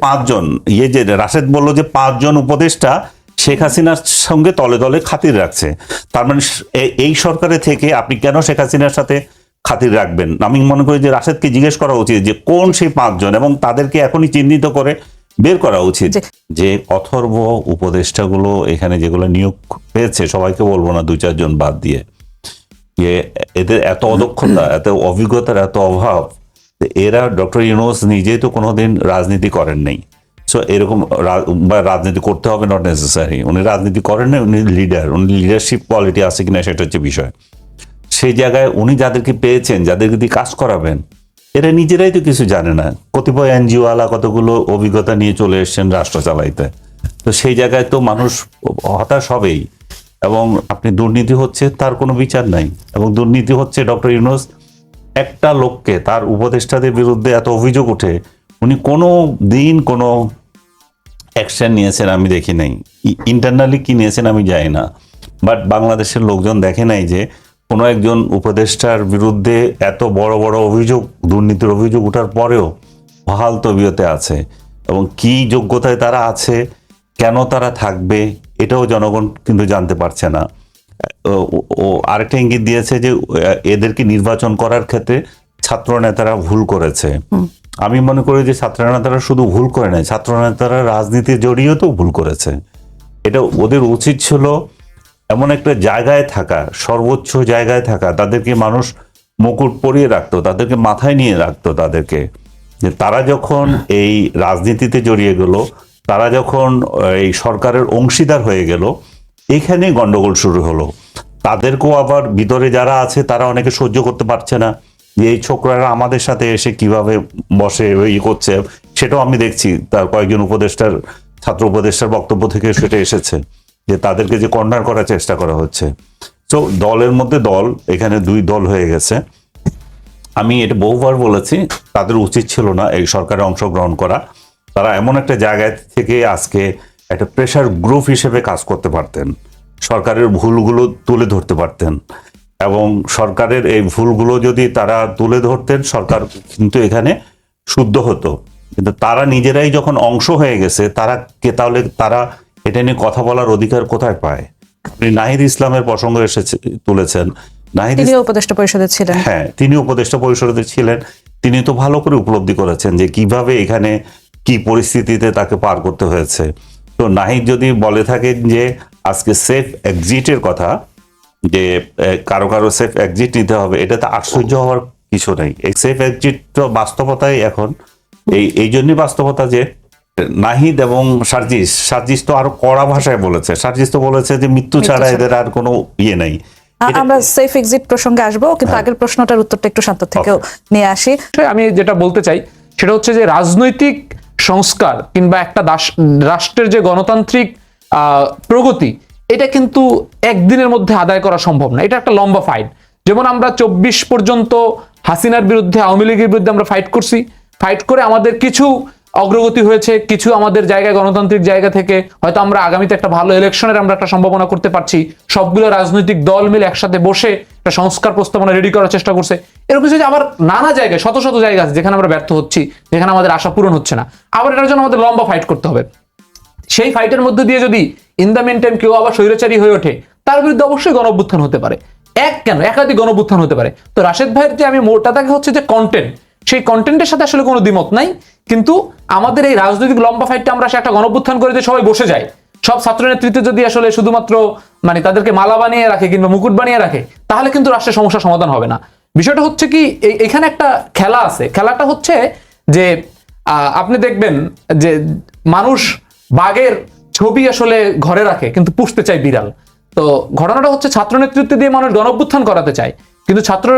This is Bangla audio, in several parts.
পাঁচজন ইয়ে যে রাশেদ বলল যে পাঁচজন উপদেষ্টা শেখ হাসিনার সঙ্গে তলে তলে খাতির রাখছে। তার মানে এই সরকারে থেকে আপনি কেন শেখ হাসিনার সাথে খাতির রাখবেন? আমি মনে করি যে রাশেদকে জিজ্ঞেস করা উচিত যে কোন সেই পাঁচজন এবং তাদেরকে এখনই চিহ্নিত করে বের করা উচিত। যে অথর্ব উপদেষ্টাগুলো এখানে যেগুলো নিয়োগ পেয়েছে সবাইকে বলব না দুই চারজন বাদ দিয়ে। এদের এত অদক্ষতা এত অভিজ্ঞতার এত অভাব এরা ডক্টর ইউনুস নিজেই তো কোনোদিন রাজনীতি করেন নাই। সো এরকম বা রাজনীতি করতে হবে নট নেসেসারি উনি রাজনীতি করেন না উনি লিডার উনি লিডারশিপ কোয়ালিটি আছে কিনা সেটা হচ্ছে বিষয়। সেই জায়গায় উনি যাদেরকে পেয়েছেন, যাদেরকে দিয়ে কাজ করাবেন, এরা নিজেরাই তো কিছু জানে না। কতিপয় এনজিওওয়ালা কতগুলো অভিজ্ঞতা নিয়ে চলে এসেছেন রাষ্ট্র চালাইতে। তো সেই জায়গায় তো মানুষ হতাশ হবেই। এবং আপনি দুর্নীতি হচ্ছে তার কোনো বিচার নাই। এবং দুর্নীতি হচ্ছে ডক্টর ইউনুস একটা লোককে তার উপদেষ্টাদের বিরুদ্ধে এত অভিযোগ ওঠে, উনি কোনো দিন কোনো অ্যাকশন নিয়েছেন আমি দেখি নাই। ইন্টারনালি কি নিয়েছেন আমি জানি না। বাট বাংলাদেশের লোকজন দেখে নাই যে, কোনো একজন উপদেষ্টার বিরুদ্ধে এত বড় বড় অভিযোগ, দুর্নীতির অভিযোগ ওঠার পরেও বহাল তবিয়তে আছে। এবং কি যোগ্যতায় তারা আছে, কেন তারা থাকবে, এটাও জনগণ কিন্তু জানতে পারছে না। ও- আরেকটা ইঙ্গিত দিয়েছে যে এদেরকে নির্বাচন করার ক্ষেত্রে ছাত্র নেতারা ভুল করেছে। আমি মনে করি যে ছাত্র নেতারা শুধু ভুল করে নাই ছাত্র নেতারা রাজনীতি জড়িয়েও তো ভুল করেছে। এটা ওদের উচিত ছিল এমন একটা জায়গায় থাকা সর্বোচ্চ জায়গায় থাকা তাদেরকে মানুষ মুকুট পরিয়ে রাখতো তাদেরকে মাথায় নিয়ে রাখতো তাদেরকে। যে তারা যখন এই রাজনীতিতে জড়িয়ে গেল তারা যখন এই সরকারের অংশীদার হয়ে গেল এখানে গন্ডগোল শুরু হলো। তাদেরকেও আবার ভিতরে যারা আছে, তারা অনেকে সহ্য করতে পারছে না যে এই ছোকরারা আমাদের সাথে এসে কীভাবে বসে ই করছে, সেটাও আমি দেখছি। তার কয়েকজন উপদেষ্টার, ছাত্র উপদেষ্টার বক্তব্য থেকে সেটা এসেছে যে তাদেরকে যে কর্নার করার চেষ্টা করা হচ্ছে। তো দলের মধ্যে দল, এখানে দুই দল হয়ে গেছে। আমি এটা বহুবার বলেছি, তাদের উচিত ছিল না এই সরকারে অংশগ্রহণ করা। তারা এমন একটা জায়গায় থেকে আজকে একটা প্রেশার গ্রুপ হিসেবে কাজ করতে পারতেন। সরকারের ভুলগুলো তুলে ধরতে পারতেন এবং সরকারের এই ভুলগুলো যদি তারা তুলে ধরতেন সরকার কিন্তু এখানে শুদ্ধ হতো। কিন্তু তারা নিজেরাই যখন অংশ হয়ে গেছে তারা কে তাহলে তারা এটা নিয়ে কথা বলার অধিকার কোথায় পায়? আপনি নাহিদ ইসলামের প্রসঙ্গ এসেছে তুলেছেন। নাহিদ তিনিও উপদেষ্টা পরিষদে ছিলেন। হ্যাঁ তিনি উপদেষ্টা পরিষদে ছিলেন। তিনি তো ভালো করে উপলব্ধি করেছেন যে কীভাবে এখানে কি পরিস্থিতিতে তাকে পার করতে হয়েছে। তো নাহিদ যদি বলে থাকেন যে আজকে সেফ এক্সিটের কথা যে কারও কারও সেফ এক্সিট নিতে হবে এটা তো আশ্চর্য হওয়ার কিছু নেই। এই সেফ এক্সিট তো বাস্তবতাই এখন। এই এই জন্যই বাস্তবতা যে নাহিদ এবং সার্জিস সার্জিস তো আরও কড়া ভাষায় বলেছে। সার্জিস তো বলেছে যে মৃত্যু ছাড়া এদের আর কোনো ইয়ে নেই। আমরা সেফ এক্সিট প্রসঙ্গে আসব কিন্তু হ্যাঁ। আগের প্রশ্নটার উত্তরটা একটু শান্ত থেকেও নিয়ে আসি। আমি যেটা বলতে চাই সেটা হচ্ছে যে রাজনৈতিক সংস্কার কিংবা একটা রাষ্ট্রের যে গণতান্ত্রিক প্রগতি, এটা কিন্তু একদিনের মধ্যে আদায় করা সম্ভব না। এটা একটা লম্বা ফাইট যেমন আমরা চব্বিশ পর্যন্ত হাসিনার বিরুদ্ধে, আওয়ামী লীগের বিরুদ্ধে আমরা ফাইট করছি। ফাইট করে আমাদের কিছু অগ্রগতি হয়েছে, কিছু আমাদের জায়গায়, গণতান্ত্রিক জায়গা থেকে হয়তো আমরা আগামীতে একটা ভালো ইলেকশনের আমরা একটা সম্ভাবনা করতে পারছি। সবগুলো রাজনৈতিক দল মিলে একসাথে বসে একটা সংস্কার প্রস্তাবনা রেডি করার চেষ্টা করছে। এরকম কিছু আবার নানা জায়গায়, শত শত জায়গা আছে যেখানে আমরা ব্যর্থ হচ্ছি, যেখানে আমাদের আশা পূরণ হচ্ছে না। আবার এটার জন্য আমাদের লম্বা ফাইট করতে হবে। সেই ফাইটের মধ্যে দিয়ে যদি ইন দ্য মেন টাইম কেউ আবার স্বৈরাচারী হয়ে ওঠে, তার বিরুদ্ধে অবশ্যই গণঅভ্যুত্থান হতে পারে। এক কেন? একাধিক গণঅভ্যুত্থান হতে পারে। তো রাশেদ ভাইয়ের যে আমি মোটা থাকে হচ্ছে যে কন্টেন্ট সেই কন্টেন্টের সাথে আসলে কোনো দ্বিমত নাই। কিন্তু আমাদের এই রাজনৈতিক লম্বা ফাইটটা আমরা একটা গণঅভ্যুত্থান করে সবাই বসে যায় সব ছাত্র নেতৃত্বে যদি আসলে শুধুমাত্র মানে তাদেরকে মালা বানিয়ে রাখে কিংবা মুকুট বানিয়ে রাখে, তাহলে কিন্তু রাষ্ট্রের সমস্যার সমাধান হবে না। বিষয়টা হচ্ছে কি এখানে একটা খেলা আছে। খেলাটা হচ্ছে যে আপনি দেখবেন যে মানুষ বাঘের ছবি আসলে ঘরে রাখে, কিন্তু পুষতে চায় বিড়াল। তো ঘটনাটা হচ্ছে ছাত্র নেতৃত্ব দিয়ে মানুষ গণঅভ্যুত্থান করাতে চায়। কিন্তু ছাত্র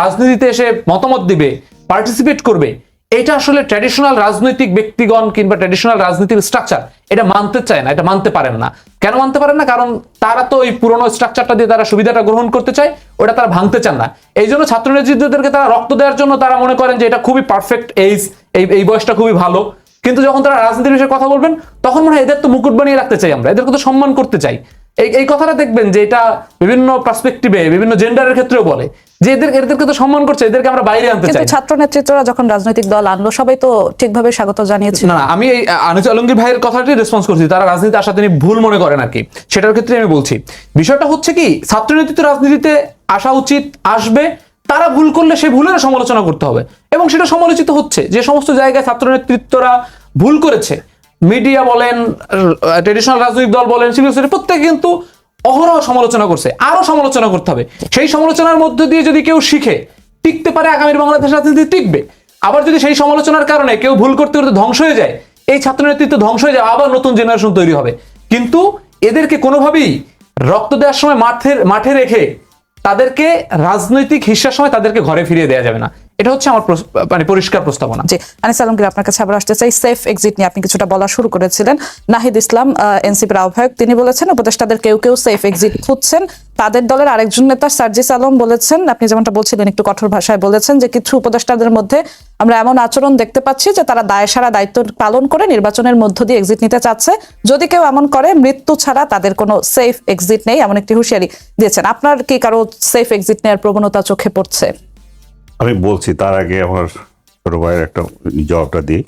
রাজনীতিতে এসে মতামত দিবে পার্টিসিপেট করবে। এটা আসলে ট্র্যাডিশনাল রাজনৈতিক ব্যক্তিগণ কিংবা ট্র্যাডিশনাল রাজনীতির স্ট্রাকচার এটা মানতে চায় না, এটা মানতে পারেন না। কেন মানতে পারেন না? কারণ তারা তো ওই পুরোনো স্ট্রাকচারটা দিয়ে তারা সুবিধাটা গ্রহণ করতে চায়, ওটা তারা ভাঙতে চান না। এই জন্য ছাত্র নেতৃত্বদেরকে তারা রক্ত দেওয়ার জন্য তারা মনে করেন যে এটা খুবই পারফেক্ট এইজ এই এই বয়সটা খুবই ভালো। কিন্তু যখন তারা রাজনীতির বিষয়ে কথা বলবেন, তখন মনে হয় এদের তো মুকুট বানিয়ে রাখতে চাই আমরা, এদেরকে তো সম্মান করতে চাই। এই এই কথাটা দেখবেন যে এটা বিভিন্ন পার্সপেক্টিভে বিভিন্ন জেন্ডারের ক্ষেত্রেও বলে। যে এদের এদেরকে তো সম্মান করছে এদেরকে আমরা বাইরে আনতে চাই। ছাত্র নেতৃত্বরা যখন রাজনৈতিক দল আনলো সবাই তো ঠিকভাবে স্বাগত জানিয়েছে না আমি এই আনিস আলমগীর ভাইয়ের কথাটি রেসপন্স করছি। তারা রাজনীতি আসা তিনি ভুল মনে করেন আর কি সেটার ক্ষেত্রে আমি বলছি। বিষয়টা হচ্ছে কি ছাত্র নেতৃত্ব রাজনীতিতে আসা উচিত আসবে। তারা ভুল করলে সেই ভুলের সমালোচনা করতে হবে। এবং সেটা সমালোচিত হচ্ছে। যে সমস্ত জায়গায় ছাত্র নেতৃত্বরা ভুল করেছে মিডিয়া বলেন ট্রেডিশনাল রাজনৈতিক দল বলেন, সিভিল সোসাইটি, প্রত্যেকে কিন্তু অহরহ সমালোচনা করছে, আরও সমালোচনা করতে হবে। সেই সমালোচনার মধ্য দিয়ে যদি কেউ শিখে, টিকতে পারে আগামীর বাংলাদেশ রাজনীতি টিকবে। আবার যদি সেই সমালোচনার কারণে কেউ ভুল করতে করতে ধ্বংস হয়ে যায়, এই ছাত্র নেতৃত্ব ধ্বংস হয়ে যায় আবার নতুন জেনারেশন তৈরি হবে। কিন্তু এদেরকে কোনোভাবেই রক্ত দেওয়ার সময় মাঠে মাঠে রেখে তাদেরকে রাজনৈতিক হিসার সময় তাদেরকে ঘরে ফিরিয়ে দেওয়া যাবে না। এটা হচ্ছে আমার মানে পরিষ্কার প্রস্তাবনা। জি, আনিস আলমগীর আপনার কাছে আবার আসতে চাই। সেফ এক্সিট নিয়ে আপনি কিছুটা বলা শুরু করেছিলেন। নাহিদ ইসলাম এনসিপির আহ্বায়ক, তিনি বলেছেন, উপদেষ্টাদের কেউ কেউ সেফ এক্সিট খুঁজছেন। তাদের দলের আরেকজন নেতা সার্জিস আলম বলেছেন, আপনি যেমনটা বলছিলেন, একটু কঠোর ভাষায় বলেছেন, যে কিছু উপদেষ্টাদের মধ্যে আমরা এমন আচরণ দেখতে পাচ্ছি যে তারা দায় সারা দায়িত্ব পালন করে নির্বাচনের মধ্য দিয়ে এক্সিট নিতে চাচ্ছে। যদি কেউ এমন করে, মৃত্যু ছাড়া তাদের কোনো সেফ এক্সিট নেই, এমন একটি হুঁশিয়ারি দিয়েছেন। আপনার কি কারও সেফ এক্সিট নেওয়ার প্রবণতা চোখে পড়ছে? আমি বলছি, তার আগে আমার ছোট ভাইয়ের একটা জবাবটা দিই।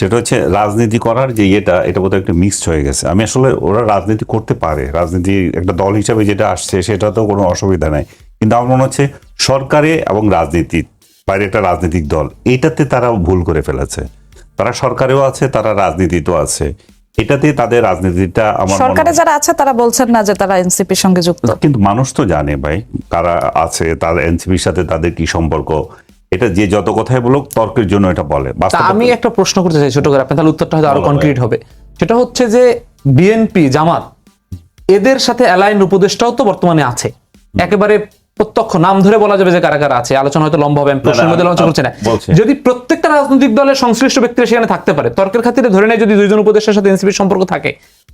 সেটা হচ্ছে রাজনীতি করার যে ইয়েটা, এটা বোধহয় একটা মিক্সড হয়ে গেছে। আমি আসলে, ওরা রাজনীতি করতে পারে। রাজনীতি একটা দল হিসাবে যেটা আসছে সেটা তো কোনো অসুবিধা নাই। কিন্তু আমার মনে হচ্ছে সরকারে এবং রাজনীতি, বাইরে একটা রাজনৈতিক দল এইটাতে তারা ভুল করে ফেলেছে। তারা সরকারেও আছে, তারা রাজনীতিতেও আছে। এটাতে তাদের রাজনীতিটা আমার সরকারে যারা আছে তারা বলছেন না যে তারা এনসিপির সঙ্গে যুক্ত। কিন্তু মানুষ তো জানে ভাই কারা আছে তার এনসিপির সাথে তাদের কি সম্পর্ক। এটা যে যত কথাই বলুক তর্কের জন্য এটা বলে। আমি একটা প্রশ্ন করতে চাই ছোট করে আপনি তাহলে উত্তরটা হয়তো আরও কনক্রিট হবে। সেটা হচ্ছে যে বিএনপি জামাত এদের সাথে অ্যালাইন উপদেষ্টাও তো বর্তমানে আছে। একেবারে প্রত্যক্ষ নাম ধরে বলা যাবে যে কারা কারা আছে। আলোচনা হয়তো লম্বা হবে আমি প্রশ্নের মধ্যে লঞ্চ করছি না। যদি প্রত্যেকটা রাজনৈতিক দলের সংশ্লিষ্ট ব্যক্তিরা সেখানে থাকতে পারে তর্কের খাতিরে ধরে নেয় যদি দুইজন উপদেষ্টার সাথে এনসিপির সম্পর্ক থাকে।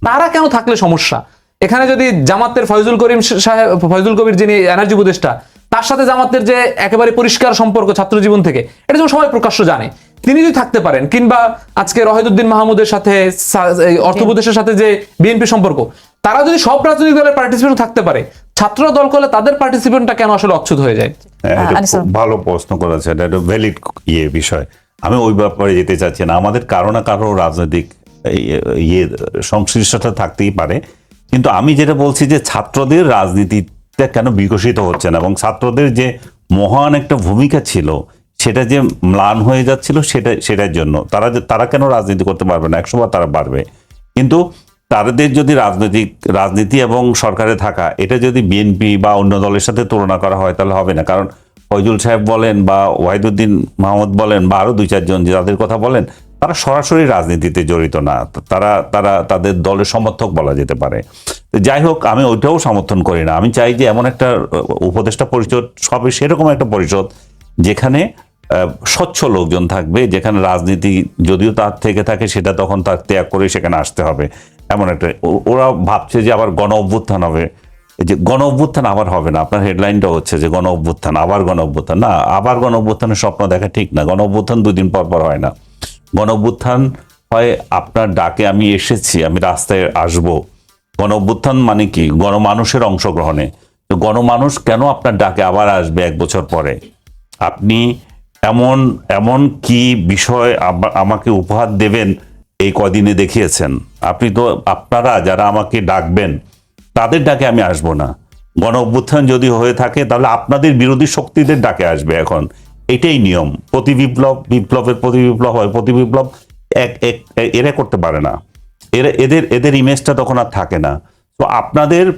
তারা কেন থাকলে সমস্যা? এখানে যদি জামাতের ফয়জুল করিম সাহেব ফয়জুল কবির যিনি এনার্জি উপদেষ্টা তার সাথে জামাতের যে একেবারে পরিষ্কার সম্পর্ক ছাত্র জীবন থেকে এটা যেমন সবাই প্রকাশ্য জানে। তিনি যদি থাকতে পারেন কিংবা আজকে রহিদুদ্দিন মাহমুদের সাথে সা- এই অর্থ উপদেশের সাথে যে বিএনপি সম্পর্ক তারা যদি সব রাজনৈতিক দলের পার্টিসিপেন্ট থাকতে পারে ছাত্র দল করলে তাদের পার্টিসিপেন্টটা কেন আসলে অচ্ছুত হয়ে যায়? হ্যাঁ, ভালো প্রশ্ন করেছে এটা একটা ভ্যালিড ইয়ে বিষয়। আমি ওই ব্যাপারে যেতে চাচ্ছি না। আমাদের কারও না কারও রাজনৈতিক এই- ইয়ে সংশ্লিষ্টতা থাকতেই পারে। কিন্তু আমি যেটা বলছি যে ছাত্রদের রাজনীতিটা কেন বিকশিত হচ্ছে না এবং ছাত্রদের যে মহান একটা ভূমিকা ছিল সেটা যে ম্লান হয়ে যাচ্ছিল সেটা, সেটার জন্য। তারা তারা কেন রাজনীতি করতে পারবে না? বার তারা পারবে। কিন্তু তাদের যদি রাজনৈতিক, রাজনীতি এবং সরকারে থাকা, এটা যদি বিএনপি বা অন্য দলের সাথে তুলনা করা হয়, তাহলে হবে না। কারণ ফয়জুল সাহেব বলেন বা ওয়াহিদুদ্দিন মাহমুদ বলেন বা আরও দুই চারজন যাদের কথা বলেন, তারা সরাসরি রাজনীতিতে জড়িত না। তারা তারা তাদের দলের সমর্থক বলা যেতে পারে। যাই হোক, আমি ওইটাও সমর্থন করি না। আমি চাই যে এমন একটা উপদেষ্টা পরিষদ সবে সেরকম একটা পরিষদ যেখানে স্বচ্ছ লোকজন থাকবে, যেখানে রাজনীতি যদিও তার থেকে থাকে, সেটা তখন তার ত্যাগ করে সেখানে আসতে হবে। এমন একটা ওরা ভাবছে যে আবার গণ অভ্যুত্থান হবে। যে গণ অভ্যুত্থান আবার হবে না, আপনার হেডলাইনটা হচ্ছে যে গণ অভ্যুত্থান, আবার গণ অভ্যুত্থান। না, আবার গণ অভ্যুত্থানের স্বপ্ন দেখা ঠিক না, গণ অভ্যুত্থান দুদিন পর পর হয় না। গণ অভ্যুত্থান হয়, আপনার ডাকে আমি এসেছি, আমি রাস্তায় আসব। গণ অভ্যুত্থান মানে কি? গণমানুষের অংশগ্রহণে। তো গণমানুষ কেন আপনার ডাকে আবার আসবে এক বছর পরে? আপনি এমন এমন কি বিষয় আমাকে উপহার দেবেন এই কদিনে দেখিয়েছেন? আপনি তো, আপনারা যারা আমাকে ডাকবেন, তাদের ডাকে আমি আসব না। গণ অভ্যুত্থান যদি হয়ে থাকে, তাহলে আপনাদের বিরোধী শক্তিদের ডাকে আসবে এখন। এটাই নিয়ম। প্রতি বিপ্লব, বিপ্লবের প্রতি বিপ্লব হয়, প্রতি বিপ্লব এক এক, এরা করতে পারে না। এরা, এদের এদের ইমেজটা তখন আর থাকে না। তো আপনাদের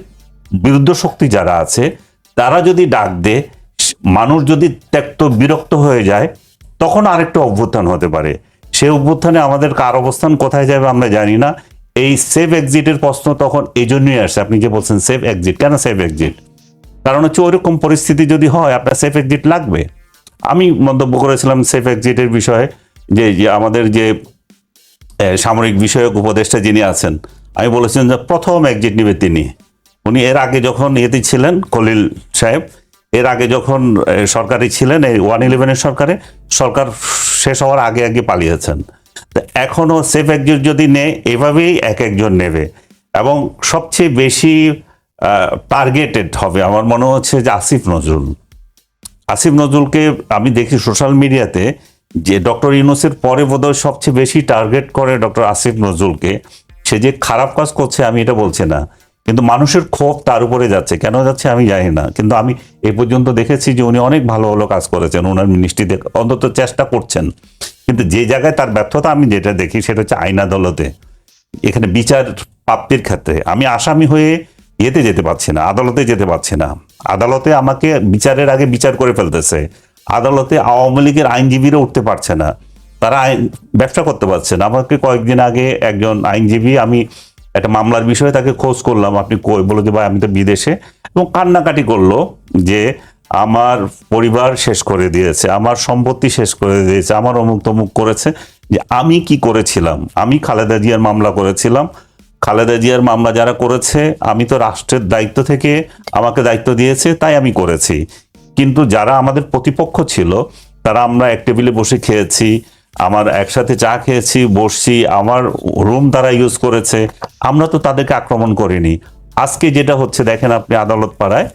বিরুদ্ধ শক্তি যারা আছে, তারা যদি ডাক দে মানুষ যদি ত্যক্ত, বিরক্ত হয়ে যায়, তখন আরেকটা অভ্যুত্থান হতে পারে। সেই অভ্যুত্থানে আমাদের কার অবস্থান, কোথায় যাবে আমরা জানি না। এই সেফ এক্সিটের প্রশ্ন তখন এই জন্যই আসছে আপনি যে বলছেন সেফ এক্সিট, কেন সেফ এক্সিট? কারণ হচ্ছে ওইরকম পরিস্থিতি যদি হয়, আপনার সেফ এক্সিট লাগবে। আমি মন্তব্য করেছিলাম সেফ এক্সিটের বিষয়ে, যে যে আমাদের যে সামরিক বিষয়ক উপদেষ্টা যিনি আছেন, আমি বলেছিলাম যে প্রথম এক্সিট নেবে তিনি। উনি এর আগে যখন ইয়েতে ছিলেন, খলিল সাহেব এর আগে যখন সরকারি ছিলেন, এই ওয়ান ইলেভেনের সরকারে, সরকার শেষ হওয়ার আগে আগে পালিয়েছেন। এখনও সেফ একজন যদি নেয়, এভাবেই এক একজন নেবে। এবং সবচেয়ে বেশি টার্গেটেড হবে, আমার মনে হচ্ছে যে আসিফ নজরুল। আসিফ নজরুলকে আমি দেখি সোশ্যাল মিডিয়াতে যে ডক্টর ইউনুসের পরে বোধহয় সবচেয়ে বেশি টার্গেট করে ডক্টর আসিফ নজরুলকে। সে যে খারাপ কাজ করছে, আমি এটা বলছি না। কিন্তু মানুষের ক্ষোভ তার উপরে যাচ্ছে। কেন যাচ্ছে আমি জানি না। কিন্তু আমি এ পর্যন্ত দেখেছি যে উনি অনেক ভালো ভালো কাজ করেছেন। ওনার মিনিস্ট্রিতে অন্তত চেষ্টা করছেন। কিন্তু যে জায়গায় তার ব্যর্থতা আমি যেটা দেখি সেটা হচ্ছে আইন আদালতে। এখানে বিচার প্রাপ্তির ক্ষেত্রে। আমি আসামি হয়ে ইয়েতে যেতে পারছি না, আদালতে যেতে পারছি না। আদালতে আমাকে বিচারের আগে বিচার করে ফেলতেছে। আদালতে আওয়ামী লীগের আইনজীবীরা উঠতে পারছে না। তারা আইন ব্যবসা করতে পারছে না। আমাকে কয়েকদিন আগে একজন আইনজীবী আমি একটা মামলার বিষয়ে তাকে খোঁজ করলাম। আপনি কই বলে যে, ভাই, আমি তো বিদেশে। এবং কান্নাকাটি করল যে, আমার পরিবার শেষ করে দিয়েছে, আমার সম্পত্তি শেষ করে দিয়েছে, আমার অমুক তমুক করেছে। যে, আমি কি করেছিলাম? আমি খালেদা জিয়ার মামলা করেছিলাম। খালেদা জিয়ার মামলা যারা করেছে, আমি তো রাষ্ট্রের দায়িত্ব থেকে আমাকে দায়িত্ব দিয়েছে, তাই আমি করেছি। কিন্তু যারা আমাদের প্রতিপক্ষ ছিল, তারা আমরা এক টেবিলে বসে খেয়েছি আমার একসাথে চা খেয়েছি, বসছি, আমার রুম তারা ইউজ করেছে, আমরা তো তাদেরকে আক্রমণ করিনি। আজকে যেটা হচ্ছে, দেখেন আপনি আদালত পাড়ায়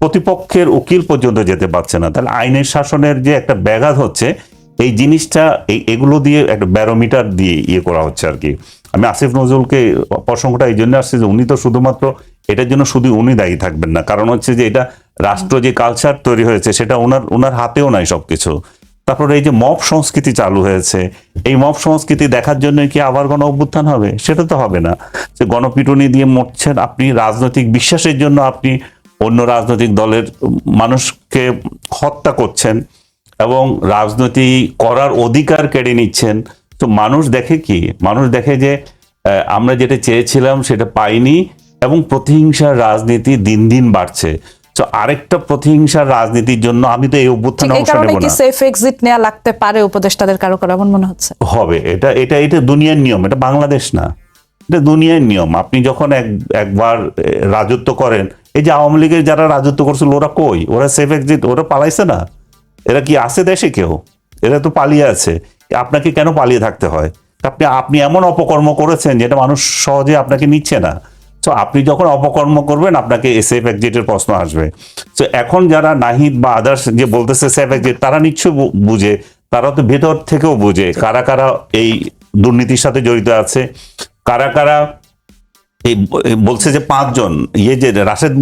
প্রতিপক্ষের উকিল পর্যন্ত যেতে পারছে না। তাহলে আইনের শাসনের যে একটা ব্যাঘাত হচ্ছে, এই জিনিসটা এগুলো দিয়ে একটা ব্যারোমিটার দিয়ে ইয়ে করা হচ্ছে আর কি। আমি আসিফ নজরুলকে প্রসঙ্গটা এই জন্য আসছে যে, উনি তো শুধুমাত্র এটার জন্য শুধু উনি দায়ী থাকবেন না। কারণ হচ্ছে যে, এটা রাষ্ট্র যে কালচার তৈরি হয়েছে, সেটা ওনার ওনার হাতেও নাই সবকিছু। তারপরে এই যে মব সংস্কৃতি চালু হয়েছে, এই মব সংস্কৃতি দেখার জন্য কি আবার গণ অভ্যুত্থান হবে? সেটা তো হবে না। যে গণপিটুনি দিয়ে মরছেন আপনি রাজনৈতিক বিশ্বাসের জন্য আপনি অন্য রাজনৈতিক দলের মানুষকে হত্যা করছেন এবং রাজনীতি করার অধিকার কেড়ে নিচ্ছেন। তো মানুষ দেখে কি? মানুষ দেখে যে আমরা যেটা চেয়েছিলাম সেটা পাইনি এবং প্রতিহিংসার রাজনীতি দিন দিন বাড়ছে। তো আরেকটা প্রতিহিংসার রাজনীতির জন্য আমি তো এই অভ্যুত্থানে অংশ নেব না। সেফ এক্সিট নেওয়া লাগতে পারে উপদেষ্টাদের কারও কারও এমন মনে হচ্ছে? হবে। এটা এটা এটা দুনিয়ার নিয়ম এটা বাংলাদেশ না। এটা দুনিয়ার নিয়ম। আপনি যখন এক একবার রাজত্ব করেন এই যে আওয়ামী লীগের যারা রাজত্ব করছিল ওরা কই? ওরা সেফ এক্সিট ওরা পালাইছে না? এরা কি আছে দেশে কেউ? এরা তো পালিয়ে আছে। আপনাকে কেন পালিয়ে থাকতে হয়? আপনি আপনি এমন অপকর্ম করেছেন যেটা মানুষ সহজে আপনাকে নিচ্ছে না। তো আপনি যখন অপকর্ম করবেন, আপনাকে সেফ এক্সিটের প্রশ্ন আসবে। তো এখন যারা নাহিদ বা আদার্স যে বলতেছে সেফ এক্সিট তারা নিশ্চয় বুঝে। তারা তো ভেতর থেকেও বুঝে কারা কারা এই দুর্নীতির সাথে জড়িত আছে। কারা কারা এই বলছে যে পাঁচজন ইয়ে যে রাশেদ